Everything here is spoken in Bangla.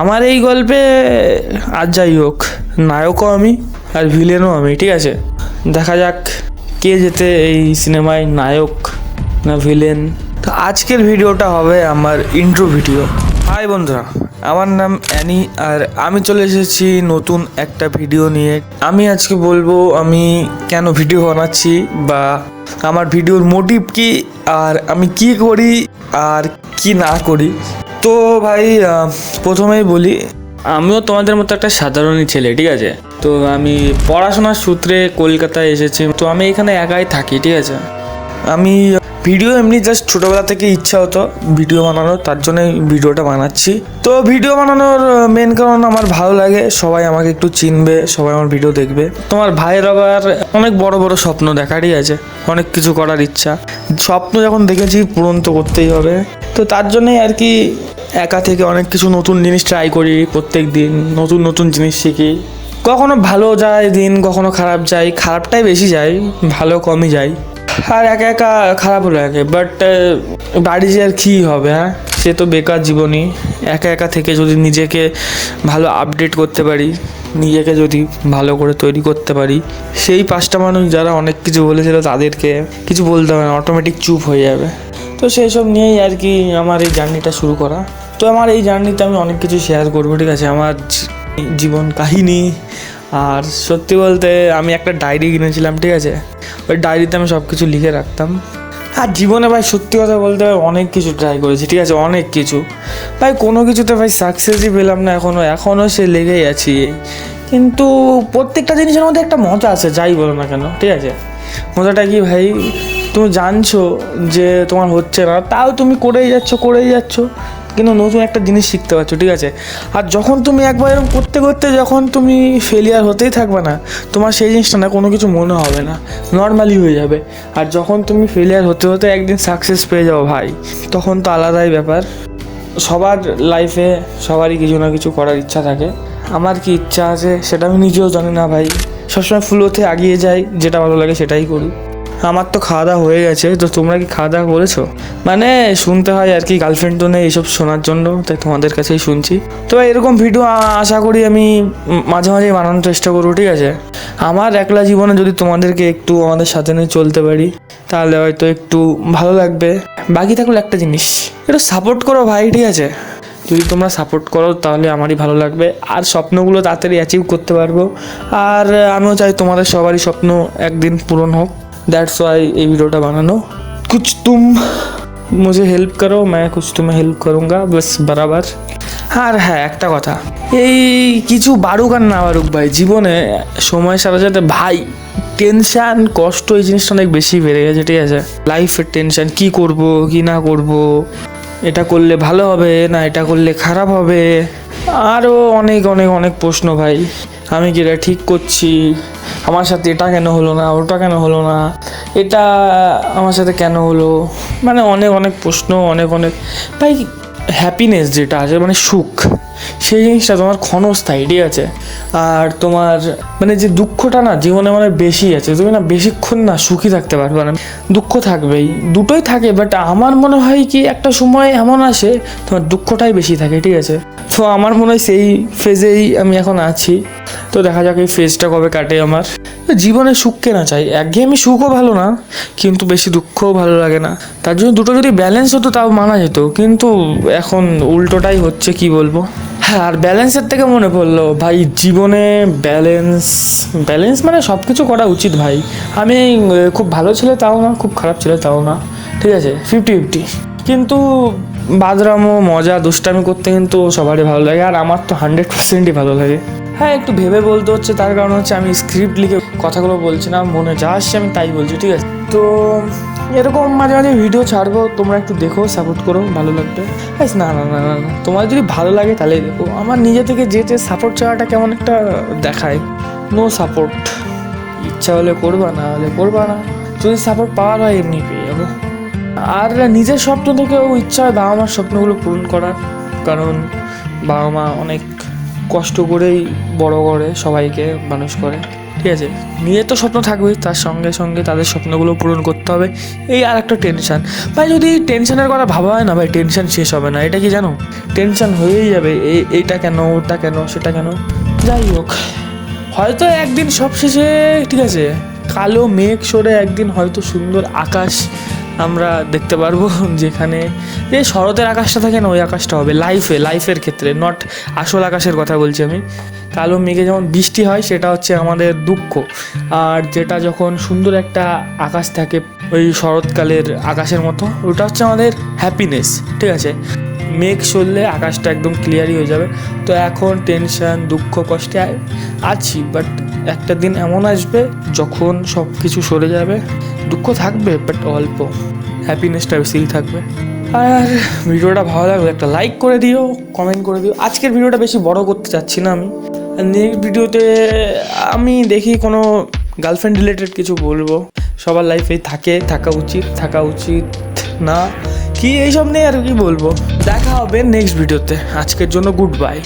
আমার এই গল্পে আর যাই হোক, নায়কও আমি আর ভিলেনও আমি, ঠিক আছে? দেখা যাক কে যেতে এই সিনেমায় নায়ক না ভিলেন তো আজকের ভিডিওটা হবে আমার ইন্ট্রো ভিডিও হাই বন্ধুরা, আমার নাম অ্যানি আর আমি চলে এসেছি নতুন একটা ভিডিও নিয়ে। আমি আজকে বলব, আমি কেন ভিডিও বানাচ্ছি বা আমার ভিডিওর মোটিভ কি, আর আমি কি করি, আর কি না করি। তো ভাই প্রথমেই বলি, আমিও তোমাদের মতো একটা সাধারণই ছেলে, ঠিক আছে? তো আমি পড়াশোনার সূত্রে কলকাতায় এসেছি, তো আমি এখানে একাই থাকি, ঠিক আছে? আমি ভিডিও এমনি জাস্ট ছোটোবেলা থেকে ইচ্ছা হতো ভিডিও বানানোর, তার জন্যই ভিডিওটা বানাচ্ছি। তো ভিডিও বানানোর মেন কারণ আমার ভালো লাগে, সবাই আমাকে একটু চিনবে, সবাই আমার ভিডিও দেখবে। তোমার ভাইয়ের আবার অনেক বড় বড় স্বপ্ন দেখারই আছে, অনেক কিছু করার ইচ্ছা। স্বপ্ন যখন দেখেছি, পূরণ তো করতেই হবে। তো তার জন্যই আর কি একা থেকে অনেক কিছু নতুন জিনিস ট্রাই করি প্রত্যেক দিন নতুন নতুন জিনিস শিখি। কখনো ভালো যায়, দিন কখনো খারাপ যায়, খারাপটাই বেশি যায়, ভালো কমই যায়। আর একা একা খারাপ হলো লাগে বাট বাড়ি যে আর কী হবে হ্যাঁ? সে তো বেকার জীবনই। একা একা থেকে যদি নিজেকে ভালো আপডেট করতে পারি, নিজেকে যদি ভালো করে তৈরি করতে পারি, সেই পাঁচটা মানুষ যারা অনেক কিছু বলেছিল তাদেরকে কিছু বলতে হবে না অটোমেটিক চুপ হয়ে যাবে। তো সেই সব নিয়েই আর কি আমার এই জার্নিটা শুরু করা। তো আমার এই জার্নিতে আমি অনেক কিছু শেয়ার করব, ঠিক আছে? আমার জীবন কাহিনী আর সত্যি বলতে আমি একটা ডায়েরি কিনেছিলাম, ঠিক আছে? ওই ডায়েরিতে আমি সব কিছু লিখে রাখতাম। আর জীবনে ভাই সত্যি কথা বলতে ভাই অনেক কিছু ট্রাই করেছি, ঠিক আছে? অনেক কিছু। ভাই কোনো কিছুতে ভাই সাকসেসই পেলাম না এখনও এখনও সে লেগেই আছি। কিন্তু প্রত্যেকটা জিনিসের মধ্যে একটা মজা আছে, যাই বলো না কেন, ঠিক আছে? মজাটা কি ভাই? তুমি জানছো যে তোমার হচ্ছে না, তাও তুমি করেই যাচ্ছ করেই যাচ্ছ। কিন্তু নতুন একটা জিনিস শিখতে পারছ, ঠিক আছে? আর যখন তুমি একবার এরকম করতে করতে যখন তুমি ফেলিয়ার হতেই থাকবে না, তোমার সেই জিনিসটা না কোনো কিছু মনে হবে না নর্মালি হয়ে যাবে। আর যখন তুমি ফেলিয়ার হতে হতে একদিন সাকসেস পেয়ে যাও ভাই, তখন তো আলাদাই ব্যাপার। সবার লাইফে সবারই কিছু না কিছু করার ইচ্ছা থাকে। আমার কি ইচ্ছা আছে সেটা আমি নিজেও জানি না ভাই। সবসময় ফুলোতে আগিয়ে যাই, যেটা ভালো লাগে সেটাই করি। আমার তো খাওয়া দাওয়া হয়ে গেছে, তো তোমরা কি খাওয়া দাওয়া করেছ? মানে শুনতে হয় আর কি গার্লফ্রেন্ড তো নেই এইসব শোনার জন্য, তাই তোমাদের কাছেই শুনছি। তো এরকম ভিডিও আশা করি আমি মাঝে মাঝে বানানোর চেষ্টা করব, ঠিক আছে? আমার একলা জীবনে যদি তোমাদেরকে একটু আমাদের সাথে নিয়ে চলতে পারি, তাহলে হয়তো একটু ভালো লাগবে। বাকি থাকল একটা জিনিস একটু সাপোর্ট করো ভাই, ঠিক আছে? যদি তোমরা সাপোর্ট করো, তাহলে আমারই ভালো লাগবে, আর স্বপ্নগুলো তাড়াতাড়ি অ্যাচিভ করতে পারব। আর আমিও চাই তোমাদের সবারই স্বপ্ন একদিন পূরণ হোক। দ্যাটস ওয়াই এই ভিডিওটা বানানো কুছ তুম মুঝে হেল্প করো मैं कुछ तुम्हें হেল্প করুঙ্গা বাস বরাবর আর হ্যাঁ একটা কথা এই কিছু বাড়ুক আর না বাড়ুক ভাই জীবনে সময়ের সাথে সাথে ভাই টেনশন কষ্ট এই জিনিসটা অনেক বেশি বেড়ে গেছে ঠিক আছে লাইফের টেনশন কি করব কি না করব এটা করলে ভালো হবে না এটা করলে খারাপ হবে আরও অনেক অনেক অনেক প্রশ্ন ভাই আমি কি এটা ঠিক করছি আমার সাথে এটা কেন হলো না, ওটা কেন হলো না, এটা আমার সাথে কেন হলো? মানে অনেক অনেক প্রশ্ন, অনেক অনেক। ভাই হ্যাপিনেস যেটা আছে মানে সুখ, সেই জিনিসটা তোমার ক্ষণস্থায়ী, ঠিক আছে? আর তোমার মানে যে দুঃখটা না জীবনে মানে বেশি আছে, তুমি না বেশিক্ষণ না সুখী থাকতে পারবে না। দুঃখ থাকবেই, দুটোই থাকে বাট আমার মনে হয় কি একটা সময় এমন আসে, তোমার দুঃখটাই বেশি থাকে, ঠিক আছে? তো আমার মনে হয় সেই ফেজেই আমি এখন আছি। তো দেখা যাক এই ফেজটা কবে কাটে আমার। জীবনে সুখকে না চাই একঘেয়েমি সুখও ভালো না, কিন্তু বেশি দুঃখও ভালো লাগে না। তার জন্য দুটো যদি ব্যালেন্স হতো, তাও মানা যেত। কিন্তু এখন উল্টোটাই হচ্ছে, কি বলব? হ্যাঁ আর ব্যালেন্সের থেকে মনে পড়ল, ভাই, জীবনে ব্যালেন্স ব্যালেন্স মানে সব কিছু করা উচিত, ভাই। আমি খুব ভালো ছেলে তাও না, খুব খারাপ ছেলে তাও না। ঠিক আছে ফিফটি ফিফটি কিন্তু বাদরামো, মজা, দুষ্টামি করতে কিন্তু সবারই ভালো লাগে, আর আমার তো হান্ড্রেড পার্সেন্টই ভালো লাগে। হ্যাঁ একটু ভেবে বলতে হচ্ছে, তার কারণ হচ্ছে আমি স্ক্রিপ্ট লিখে কথাগুলো বলছি না, মনে যা আসছে আমি তাই বলছি, ঠিক আছে? তো, এরকম মাঝে মাঝে ভিডিও ছাড়বো, তোমরা একটু দেখো সাপোর্ট করো, ভালো লাগবে। ব্যাস, না না না না তোমার যদি ভালো লাগে তাহলেই দেখো। আমার নিজে থেকে যেতে সাপোর্ট চাওয়াটা কেমন একটা দেখায়। নো সাপোর্ট ইচ্ছা হলে করবা, না হলে করবা না। যদি সাপোর্ট পাওয়ার হয় এমনি পেয়ে যাব। আর নিজের স্বপ্ন থেকেও ইচ্ছা হয় বাবা মার স্বপ্নগুলো পূরণ করার। কারণ বাবা মা অনেক কষ্ট করেই বড় করে, সবাইকে মানুষ করে। ঠিক আছে? নিজের তো স্বপ্ন থাকবেই, তার সঙ্গে সঙ্গে তাদের স্বপ্নগুলো পূরণ করতে হবে। এই আর একটা টেনশান ভাই, যদি টেনশনের কথা ভাবা হয় না, ভাই টেনশন শেষ হবে না। এটা কি জানো? টেনশন হয়েই যাবে। এই এইটা কেন, ওটা কেন, সেটা কেন? যাই হোক। হয়তো একদিন সব শেষে ঠিক আছে? কালো মেঘ সরে একদিন হয়তো সুন্দর আকাশ আমরা দেখতে পারব যেখানে যে শরতের আকাশটা থাকে না, ওই আকাশটা হবে লাইফে লাইফের ক্ষেত্রে নট আসল আকাশের কথা বলছি আমি। কালো মেঘে যেমন বৃষ্টি হয়, সেটা হচ্ছে আমাদের দুঃখ। আর যেটা যখন সুন্দর একটা আকাশ থাকে, ওই শরৎকালের আকাশের মতো, ওটা হচ্ছে আমাদের হ্যাপিনেস ঠিক আছে? মেঘ সরলে আকাশটা একদম ক্লিয়ারই হয়ে যাবে। তো এখন টেনশন দুঃখ, কষ্টে আছি বাট একটা দিন এমন আসবে, যখন সব কিছু সরে যাবে দুঃখ থাকবে বাট অল্প। হ্যাপিনেসটা বেশি থাকবে। আর ভিডিওটা ভালো লাগলে একটা লাইক করে দিও কমেন্ট করে দিও। আজকের ভিডিওটা বেশি বড় করতে চাচ্ছি না আমি। নেক্সট ভিডিওতে আমি দেখি কোনো গার্লফ্রেন্ড রিলেটেড কিছু বলব। সবার লাইফে থাকে, থাকা উচিত থাকা উচিত না। কি এইসব নিয়ে আর কি বলব? দেখা হবে নেক্সট ভিডিওতে। আজকের জন্য গুড বাই